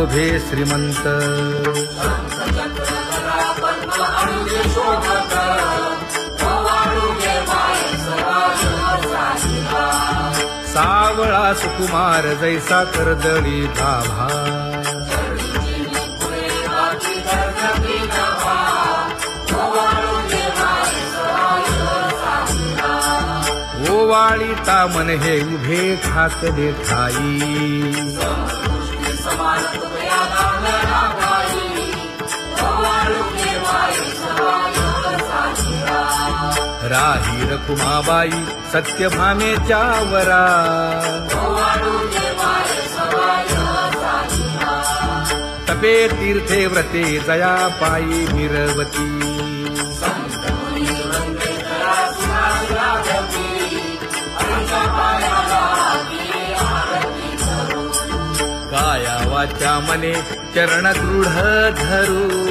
शोभे श्रीमंत। सावळा सुकुमार जैसा कर्दळी गाभा ओवाळी तामन हे उभे खात देखाई राही रखुमाबाई सत्यभामेच्या वरा तपे तीर्थे व्रते जया पायी मिरवती। काया वाचा मने चरण दृढ धरू।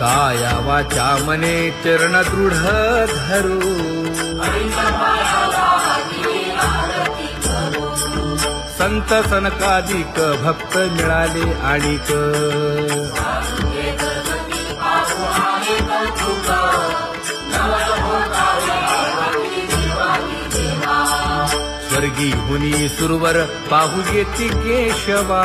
काया वाचा मने चरण दृढ धरू. संत सनकादिक भक्त मिळाले आणिक. स्वर्गी हुनी सुरवर पाहू येती केशवा.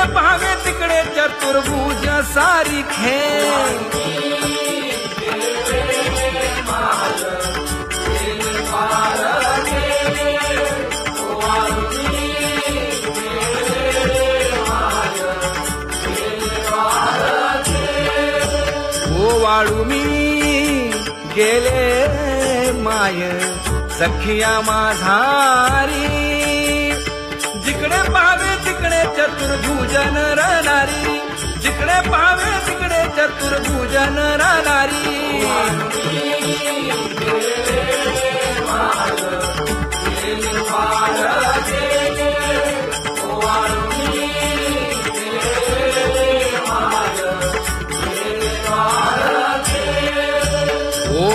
जिकडे पाहावे तिकडे चतुर्भुज सारी खे वाळू मी गेले माय सखिया माझारी. जिकडे पा चतुर्भुजन राहणारी जिकडे पाहावे तिकडे चतुर्भुजन राहणारी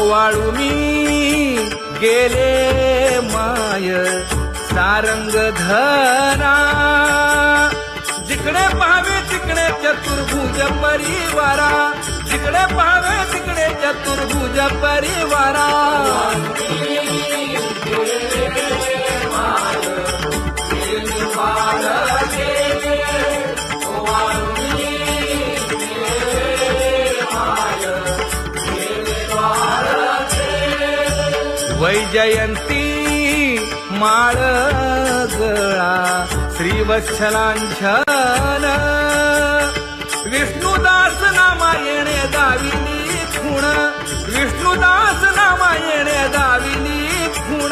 वाळू मी गेले माय. सारंग धरा जिकडे पाहावे तिकडे चतुर्भुज परिवारा। जिकडे पाहावे तिकडे चतुर्भुज परिवारा। वैजयंती माळ गळा श्रीवत्सलांछन. विष्णुदास नामायणे दाविनी खुण. विष्णुदास नामायणे दाविनी खुण.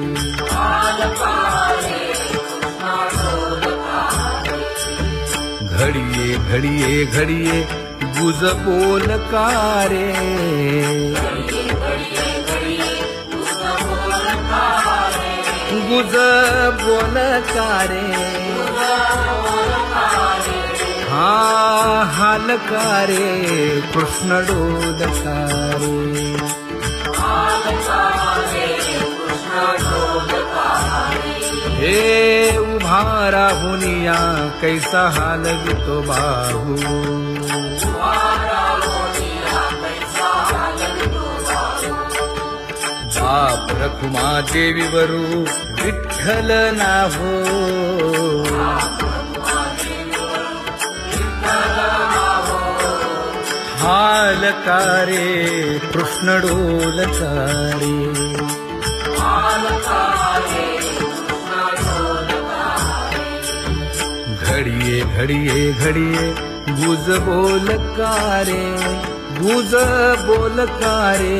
घडिये घडिये गुज बोल गुज बोल कारे। हा हाल कारे कृष्ण डोल हे उभा राहुनिया कैसा हाल तो बाहू? बाप रखुमा देवी वरू विठ्ठल ना हो हालकारे कृष्ण डोलकारे। घडिये घडिये गुज बोल कारे गुज बोल कारे.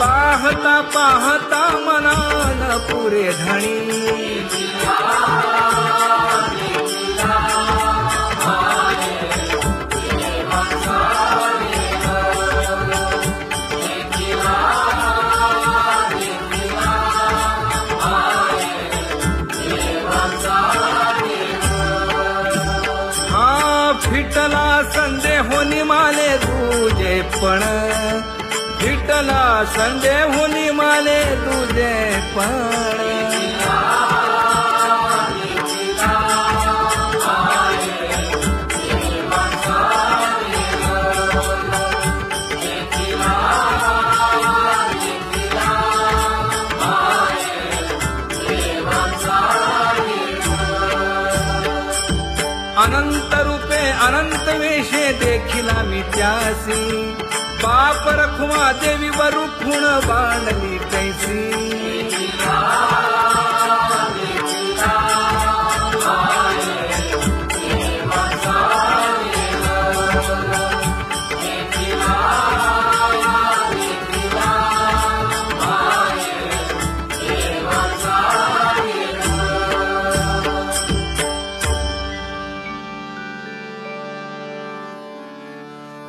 पाहता पाहता मनाल पुरे धणी. हा फिटला संदेहोनी निमाले तुझे पण. चला संदे हुनी माने तुझे पण. अनंत रूपे अनंत वेशे देखिला मी त्यासी. बाप रखुमा देवी वरु खुण बांधली कैसी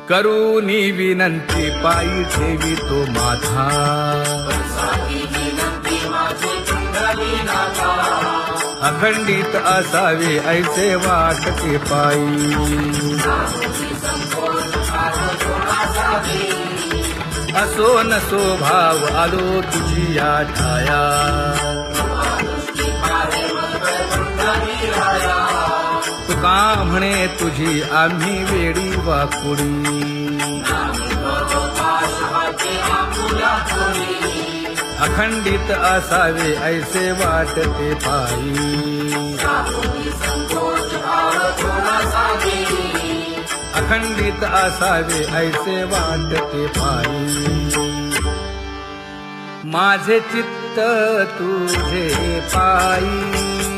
करूनी विनंती पायी ठेवी तो माझा. अखंडित असावे ऐसे वाटते पायी. असो नसो भाव आलो तुझी या ठाया का म्हणे तुझी आम्ही वेडी वाकुडी. अखंडित असावे ऐसे वाटते पायी. अखंडित असावे ऐसे वाटते पायी. माझे चित्त तुझे पायी.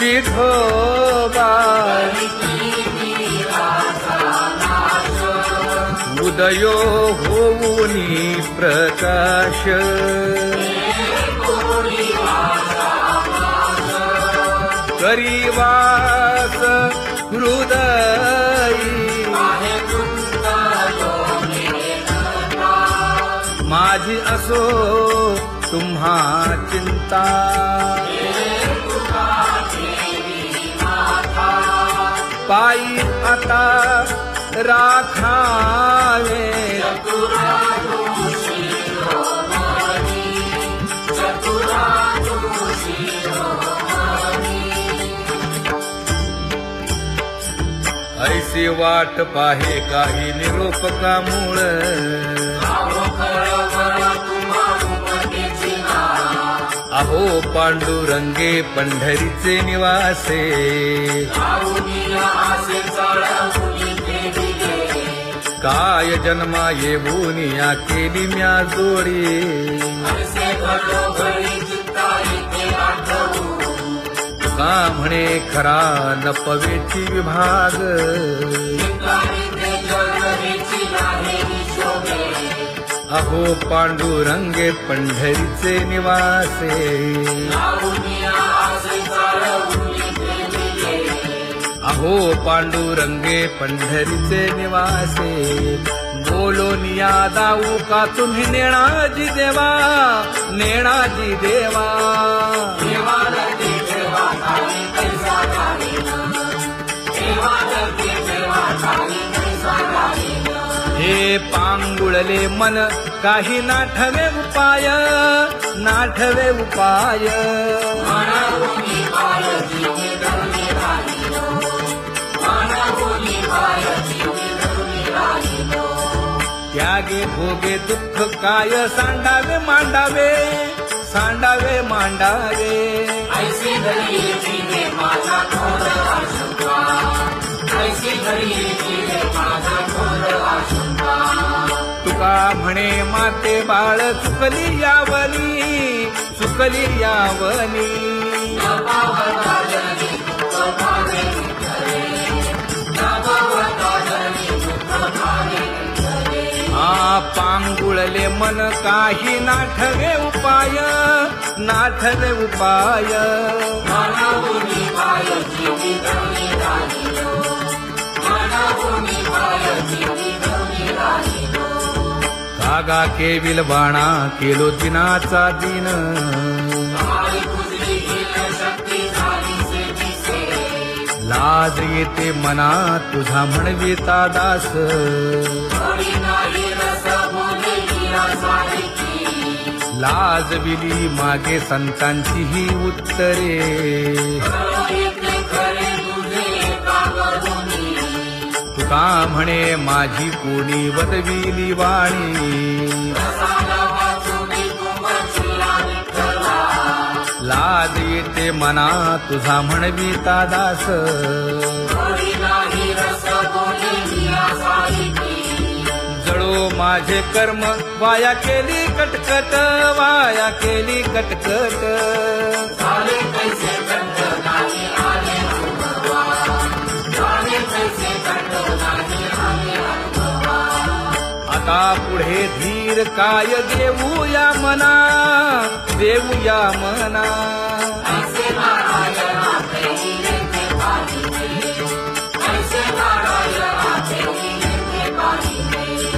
विठोबा हो उदयो होऊनी प्रकाश। करीवास हृदय। माझी असो तुम्हा चिंता। पायी आता राखावे. ऐसी वाट पाहे काही निरोप अहो पांडुरंगे पंढरीचे निवासे. काय जन्मा येऊन या केली म्या जोडी. का म्हणे खरा न पवेची विभाग. अहो पांडुरंगे पंढरीचे निवासे. अहो पांडुरंगे पंढरीचे निवासे. बोलो निया दाऊ का तुम्ही नेणाजी देवा नेणाजी देवा. पांगुळले मन काही नाठवे उपाय नाठवे उपाय. त्यागे भोगे दुःख काय सांडावे मांडावे सांडावे मांडावे. माझा थोर आशंका तुका म्हणे माते बाळ चुकली यावली चुकली यावली. पांगुळले मन काही नाठवे उपाय नाठवे उपाय. कागा केविल बाणा केलो दिनाचा दिन. लाज येते मना तुझा म्हणविता दास. लाज विली मागे संतांची ही उत्तरे. का म्हणे माझी कोणी वदविली वाणी? लाज येते मना तुझा म्हणविता दास. जळो माझे कर्म वाया केली कटकट वाया केली कटकट. आता पुढे धीर काय देऊया मना? देऊया मना.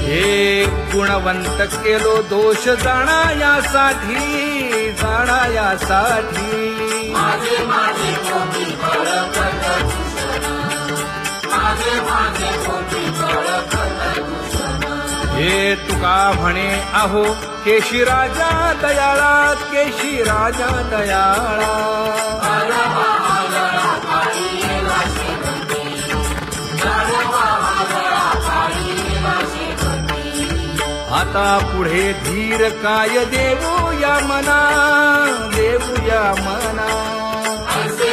हे गुणवंत केलो दोष जाणायासाठी जाणायासाठी. माझे हे तुका म्हणे अहो केशी राजा दयाळा केशी राजा दयाळा आता पुढे धीर काय देवू या मना देवू या मना. ऐसे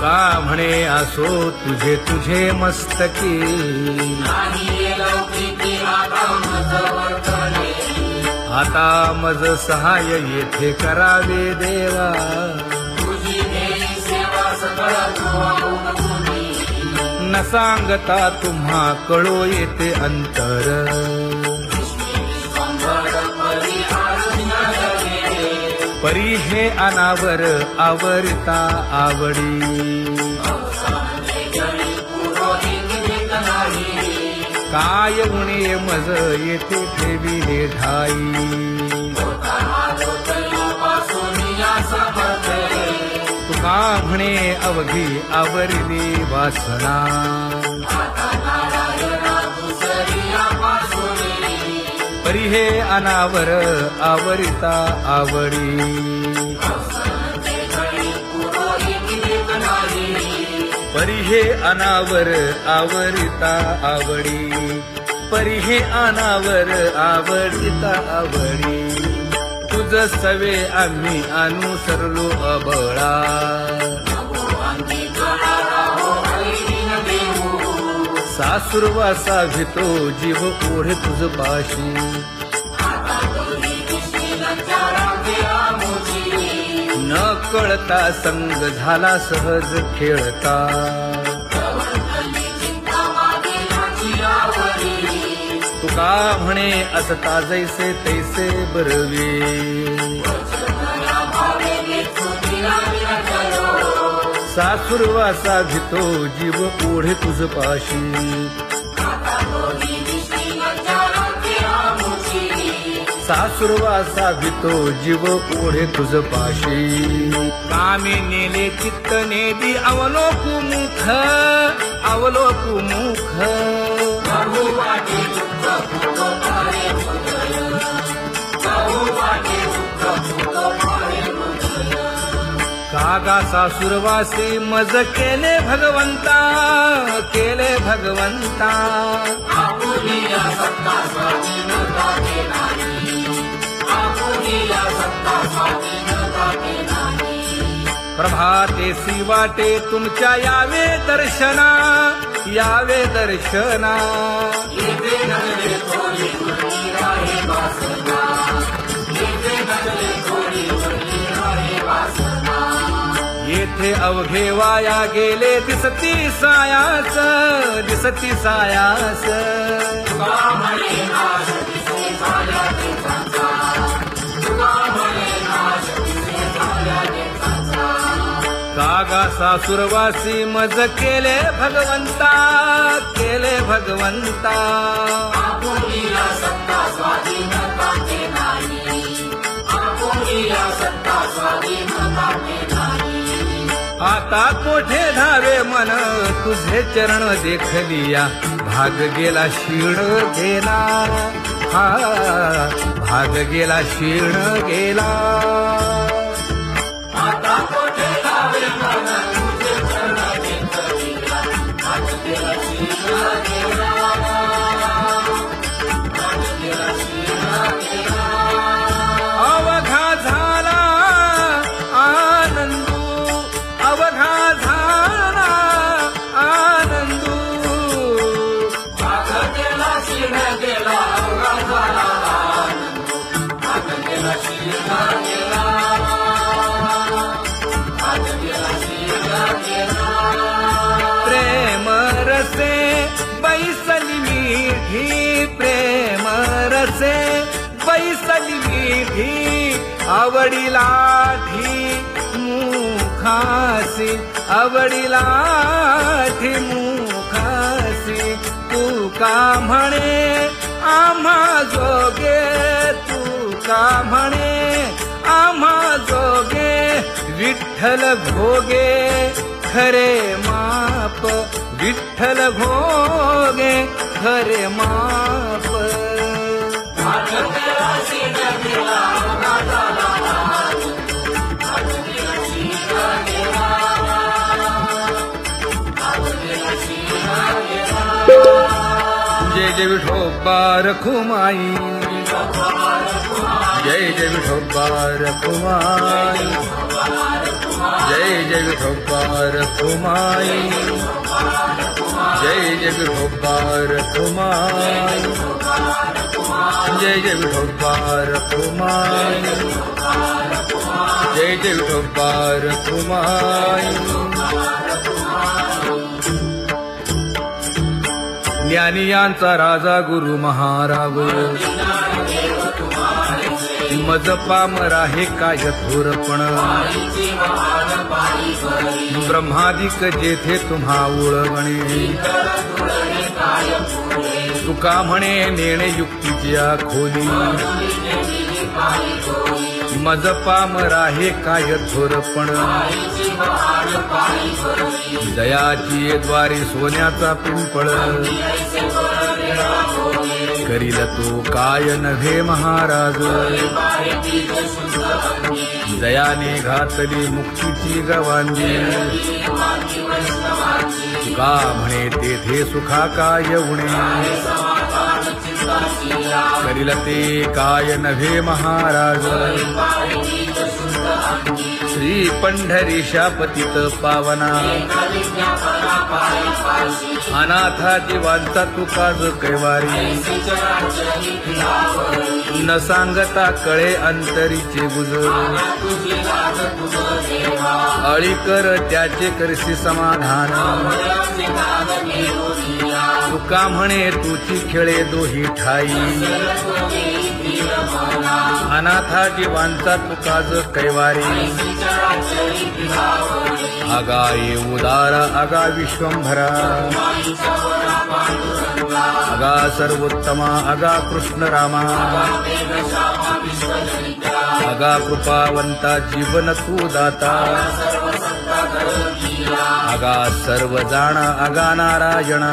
का म्हणे असो तुझे तुझे मस्तकी? आता मज सहाय येथे करावे देवा. न सांगता तुम्हा कळो येते अंतर. परी हे अनावर आवरता आवडी. काय उणे मज येथे हे धाई तुका म्हणे अवघी आवरली वासना. हे अनावर आवरिता आवडी. परी हे अनावर आवरिता आवडी. परी हे अनावर आवडिता आवडी. तुझ सवे आम्ही अनुसरलो अबळा. सासुरवासा भितो जीव ओढे तुझ पाशी. कळता संग झाला सहज खेळता. तुका म्हणे असता जैसे तैसे बरवे. सासुरवासा भितो जीव ओढे तुझ पाशी सासुरवासा भितो जीव ओढे तुझ पाशी. कामी नेले चित्त नेली अवलोकु मुख अवलोकु मुख. कागा सासुरवासे मज केले भगवंता केले भगवंता. प्रभाते सी वाटे तुमच्या यावे दर्शना यावे दर्शना. येथे अवघे वाया गेले दिसती सायास दिसती सायास. कागा सासुरवासी मज केले भगवंता केले भगवंता. आता कोठे धावे मन तुझे चरण देखलिया. भाग गेला शिण गेला हा भाग गेला शिण गेला. आता गेला शिला रसे बैसली मीठी आवडीला धी मुखासी आवडीला धी मुखासी. तू का म्हणे आम्हा जोगे तू का म्हणे आम्हा जोगे विठ्ठल भोगे. खरे माप विठ्ठल भोगे खरे माप. जय जय विठोबा रखुमाई जय जय विठोबा रखुमाई जय जय विठोबा रखुमाई जय जय विठोबा रखुमाई जय जय विठोबार कुमार। जय जय विठोबा रखुमाई ज्ञानियांचा राजा गुरु महाराव मज पामरा हे काय थोरपण। ब्रह्मादिक जेथे तुम्हा उळवणे। तुका म्हणे नेणे युक्तीच्या खोली. मज राहे काय थोरपण दयाची द्वारे सोन्याचा पिंपळ. करील तो काय नव्हे महाराज. दयाने घातली मुक्तीची गवांजी. तुका म्हणे तेथे सुखा काय उणे. करील ते काय नव्हे महाराज? श्री पंढरी शापतित पावना। अनाथा जीवांचा तुकाज कैवारी। न सांगता कळे अंतरीचे गुज अळी कर त्याचे करसी समाधान। तुका म्हणे तुची खेळे दोही ठाई। अनाथा जीवांचा तुकाज कैवारी. आगा ये उदार आगा विश्वंभरा. आगा सर्वोत्तमा आगा कृष्ण रामा. आगा कृपावंता जीवन तू दाता. आगा सर्व जाणा आगा नारायणा.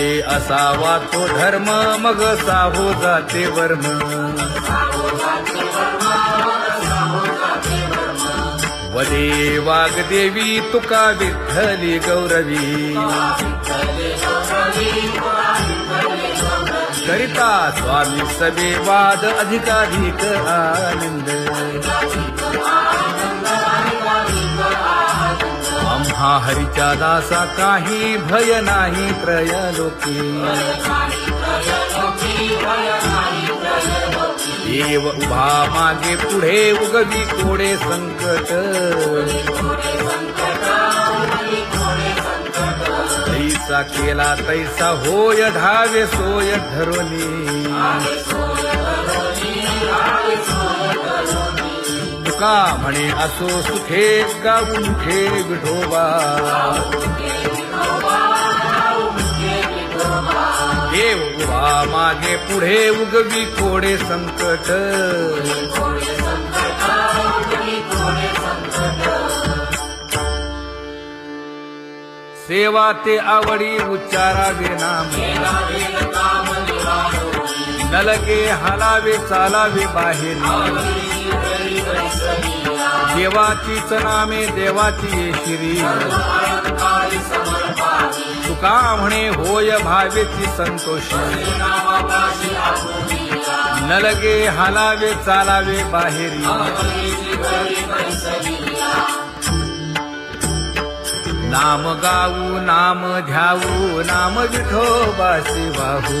ये असावा तो धर्म मग साहो जाते वर्म. वदे वाग्देवी तुका विठ्ठली गौरवी. करिता स्वामी सबे वाद अधिकाधिक आनंद. महाहरीच्या दासा काही भय नाही त्रयलोकी देव उभा मागे पुढे उगवी कोडे संकट. तैसा केला तैसा होय धावे सोय धरोनी का म्हणे? असो सुखे गाऊ मुखे विठोबा? देव उभा मागे पुढे उगवी कोडे संकट. सेवा ते आवडी उच्चारावे नाम नलगे हालावे चालावे बाहेर. देवाचीच नामे देवाची येशिरी तुका म्हणे होय भावेची संतोषी. नलगे हालावे चालावे बाहेरी. नाम गाऊ नाम ध्याऊ नाम विठोबासी वाहू.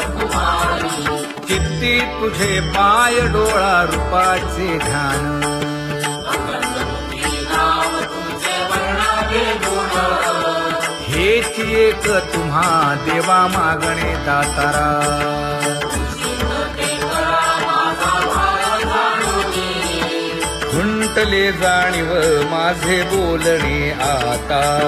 चित्ती तुझे पाय डोळा रूपाचे ध्यान. हेच एक तुम्हा देवा मागणे दातारा. खुंटले जाणीव माझे बोलणे आता.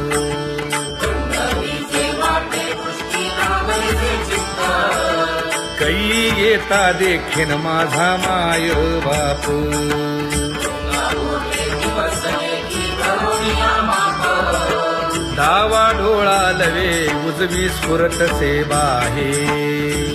येता देखीन माझा माय बाप. डावा डोळा लवे उजवी स्फुरत से आहे.